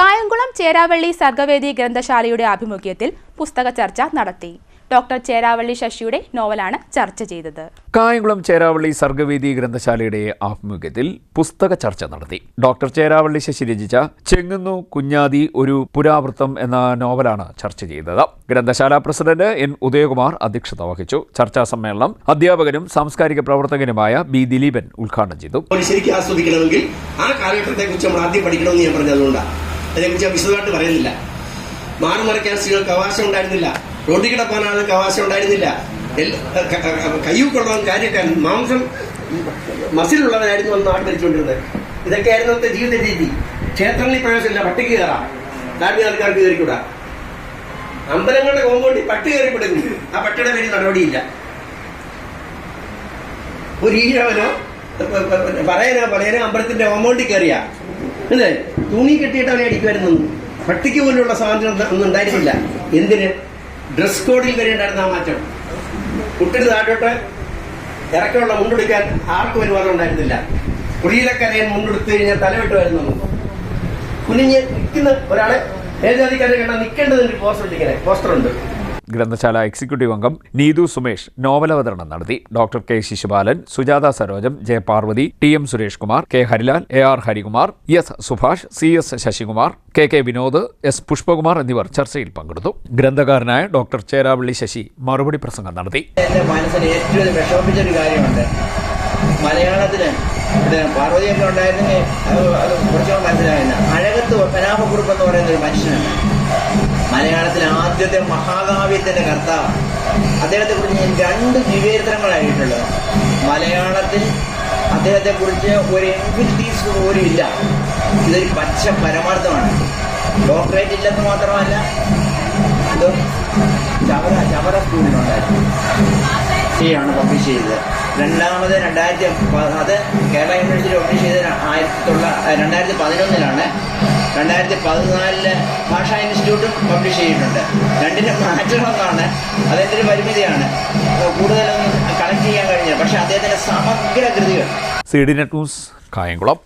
കായംകുളം ചേരാവള്ളി സർഗവേദി ഗ്രന്ഥശാലയുടെ ആഭിമുഖ്യത്തിൽ പുസ്തക ചർച്ച നടത്തി. ഡോക്ടർ ചേരാവള്ളി ശശിയുടെ നോവലാണ് ചർച്ച ചെയ്തത്. കായംകുളം ചേരാവള്ളി സർഗവേദി ഗ്രന്ഥശാലയുടെ ആഭിമുഖ്യത്തിൽ പുസ്തക ചർച്ച നടത്തി. ഡോക്ടർ ചേരാവള്ളി ശശി രചിച്ച ചെങ്ങുന്നു കുഞ്ഞാതി ഒരു പുരാവൃത്തം എന്ന നോവലാണ് ചർച്ച ചെയ്തത്. ഗ്രന്ഥശാല പ്രസിഡന്റ് എൻ ഉദയകുമാർ അധ്യക്ഷത വഹിച്ചു. ചർച്ചാ സമ്മേളനം അധ്യാപകനും സാംസ്കാരിക പ്രവർത്തകനുമായ ബി ദിലീപൻ ഉദ്ഘാടനം ചെയ്തു. ഒരു ശരിക്കും ആസ്വദിക്കണമെങ്കിൽ ആ കാലഘട്ടത്തെ കുറിച്ച് നമ്മൾ ആദ്യം പഠിക്കണമെന്ന് ഞാൻ പറഞ്ഞതുകൊണ്ടാണ് അതിനെക്കുറിച്ച് ഞാൻ വിശദമായിട്ട് പറയുന്നില്ല. മാറി മറിക്കാൻ സ്ത്രീകൾക്ക് അവകാശം ഉണ്ടായിരുന്നില്ല. റോഡിൽ കിടപ്പാൻ ആൾക്ക് അവകാശം ഉണ്ടായിരുന്നില്ല. കൊള്ളാൻ കാര്യക്കാരൻ മാംസം മസിലുള്ളവനായിരുന്നു അന്ന് നാട് ഭരിച്ചുകൊണ്ടിരുന്നത്. ഇതൊക്കെയായിരുന്നു അന്നത്തെ ജീവിത രീതി. ക്ഷേത്രങ്ങളിൽ പ്രവേശമില്ല പട്ടിക്ക് കയറാം. ധാർമ്മിക ആൾക്കാർക്ക് കയറിക്കൂടാ. അമ്പലങ്ങളുടെ കോമ്പൗണ്ടിൽ പട്ടി കയറിപ്പെടുന്നു ആ പട്ടിയുടെ പേരിൽ നടപടിയില്ല. ഒരു ഈഴവനോ പറയാനോ പറയാനോ അമ്പലത്തിന്റെ കോമ്പൗണ്ടിൽ കയറിയ. അല്ലേ തുണി കെട്ടിയിട്ട് അവനെ അടിക്കുമായിരുന്നു. പട്ടിക്ക് പോലുള്ള സാധനം ഒന്നും ഉണ്ടായിരുന്നില്ല. എന്തിന്? ഡ്രസ് കോഡിൽ വരെ ഉണ്ടായിരുന്ന ആ മാറ്റം. കുട്ടിന് താഴോട്ട് ഇറക്കമുള്ള മുണ്ടെടുക്കാൻ ആർക്കും അനുവാദം ഉണ്ടായിരുന്നില്ല. കുടിയിലക്കരയൻ മുണ്ടെടുത്ത് കഴിഞ്ഞാൽ തലവിട്ട് വരുന്നു കുനിഞ്ഞ് നിൽക്കുന്ന ഒരാളെ മേൽജാതിക്കാരെ കണ്ടാൽ നിൽക്കേണ്ടതിന്റെ പോസ്റ്റർ ഉണ്ട് ഇങ്ങനെ. പോസ്റ്റർ ഉണ്ട്. ഗ്രന്ഥശാല എക്സിക്യൂട്ടീവ് അംഗം നീതു സുമേഷ് നോവലവതരണം നടത്തി. Doctor K Sisupalan Sujatha Sarojam Jayaparvathy T M Suresh Kumar K Harilal A R Harikumar S Subhash C S Sasikumar K K Vinod S Pushpakumar എന്നിവർ ചർച്ചയിൽ പങ്കെടുത്തു. ഗ്രന്ഥകാരനായ ഡോക്ടർ ചേരാവള്ളി ശശി മറുപടി പ്രസംഗം നടത്തി. മലയാളത്തിൽ ഇത് പാർവതിയൊക്കെ ഉണ്ടായിരുന്നെങ്കിൽ അത് കുറച്ചുകൂടെ മനസ്സിലായില്ല. അഴകത്ത് പനാഭക്കുറുപ്പ് എന്ന് പറയുന്ന ഒരു മനുഷ്യനാണ്. മലയാളത്തിലെ ആദ്യത്തെ മഹാകാവ്യത്തിന്റെ കർത്താവ്. അദ്ദേഹത്തെ കുറിച്ച് ഞാൻ രണ്ട് വിവേചനങ്ങളായിട്ടുള്ളത്. മലയാളത്തിൽ അദ്ദേഹത്തെ കുറിച്ച് ഒരു എൻഫിലിറ്റീസ് പോലും ഇല്ല. ഇതൊരു പച്ച പരമാർത്ഥമാണ്. ഡോക്ടറേറ്റ് ഇല്ലെന്ന് മാത്രമല്ല ചവറ ചവറ സ്കൂളിലുണ്ടായിരുന്നു ശരിയാണ് പബ്ലിഷ് ചെയ്തത്. രണ്ടാമത് രണ്ടായിരത്തി അത് കേരള യൂണിവേഴ്സിറ്റി പബ്ലിഷ് ചെയ്ത ആയിരത്തി തൊള്ളായിരത്തി രണ്ടായിരത്തി പതിനൊന്നിലാണ്. രണ്ടായിരത്തി പതിനാലിൽ ഭാഷാ ഇൻസ്റ്റിറ്റ്യൂട്ടും പബ്ലിഷ് ചെയ്തിട്ടുണ്ട്. രണ്ടിനും അതിന്റെ അദ്ദേഹത്തിന് പരിമിതിയാണ്. കൂടുതലൊന്നും കളക്ട് ചെയ്യാൻ കഴിഞ്ഞത് പക്ഷെ അദ്ദേഹത്തിന്റെ സമഗ്ര കൃതികൾ. C D net news Kayamkulam.